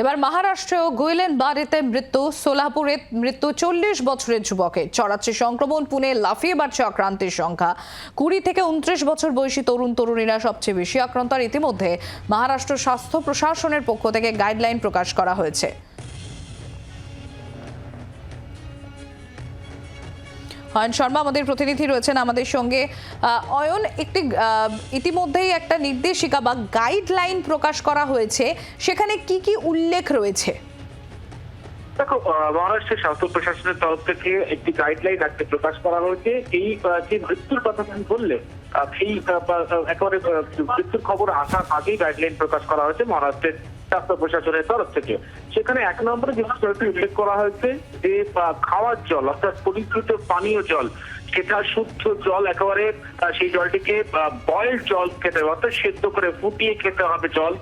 এবার মহারাষ্ট্রেও গোয়েলেন বাড়িতে মৃত্যু, সোলাপুরে মৃত্যু চল্লিশ বছরের যুবকে। চড়াচ্ছে সংক্রমণ, পুনে লাফিয়ে বাড়ছে আক্রান্তের সংখ্যা। কুড়ি থেকে উনত্রিশ বছর বয়সী তরুণ, তরুণীরা সবচেয়ে বেশি আক্রান্ত। আর ইতিমধ্যে মহারাষ্ট্র স্বাস্থ্য প্রশাসনের পক্ষ থেকে গাইডলাইন প্রকাশ করা হয়েছে। অয়ন শর্মা, আমাদের প্রতিনিধি রয়েছেন আমাদের সঙ্গে। অয়ন, একটি ইতিমধ্যেই একটা নির্দেশিকা বা গাইডলাইন প্রকাশ করা হয়েছে। সেখানে কি কি উল্লেখ রয়েছে? দেখো মহারাষ্ট্রের স্বাস্থ্য প্রশাসনের তরফ থেকে একটি গাইডলাইন আজকে প্রকাশ করা হয়েছে। এই যে মৃত্যুর কথা তুমি বললে সেই একেবারে মৃত্যুর খবর আসার আগেই গাইডলাইন প্রকাশ করা হয়েছে মহারাষ্ট্রের স্বাস্থ্য প্রশাসনের তরফ থেকে। সেখানে এক নম্বরে যে বিষয়টি উল্লেখ করা হয়েছে যে খাওয়ার জল, অর্থাৎ পরিশ্রুত পানীয় জল, সেটা শুদ্ধ জল একেবারে সেই জলটিকে বয়েল জল খেতে হবে, অর্থাৎ সেদ্ধ করে ফুটিয়ে খেতে হবে জল।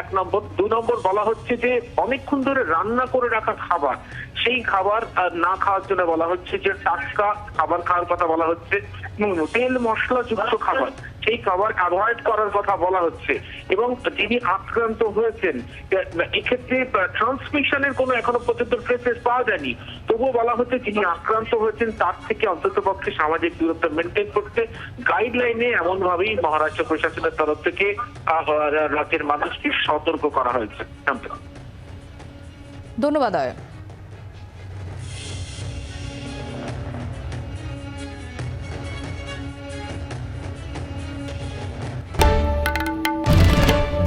এক নম্বর। দু নম্বর বলা হচ্ছে যে, অনেকক্ষণ ধরে রান্না করে রাখা খাবার সেই খাবার না খাওয়ার জন্য বলা হচ্ছে যে টাটকা খাবার খাওয়ার কথা বলা হচ্ছে, এবং তেল, মশলা যুক্ত খাবার, সেই খাবার অ্যাভয়েড করার কথা বলা হচ্ছে। এবং যিনি আক্রান্ত হয়েছেন এক্ষেত্রে ট্রান্সমিশনের কোনো এখনও পর্যন্ত ট্রেসেস পাওয়া যায়নি। তবুও বলা হচ্ছে যিনি আক্রান্ত হয়েছেন, তার থেকে অন্তত পক্ষে সামাজিক দূরত্ব মেনটেন করতে গাইডলাইনে এমন ভাবেই মহারাষ্ট্র প্রশাসনের তরফ থেকে রাজ্যের মানুষকে সতর্ক করা হয়েছে। ধন্যবাদ।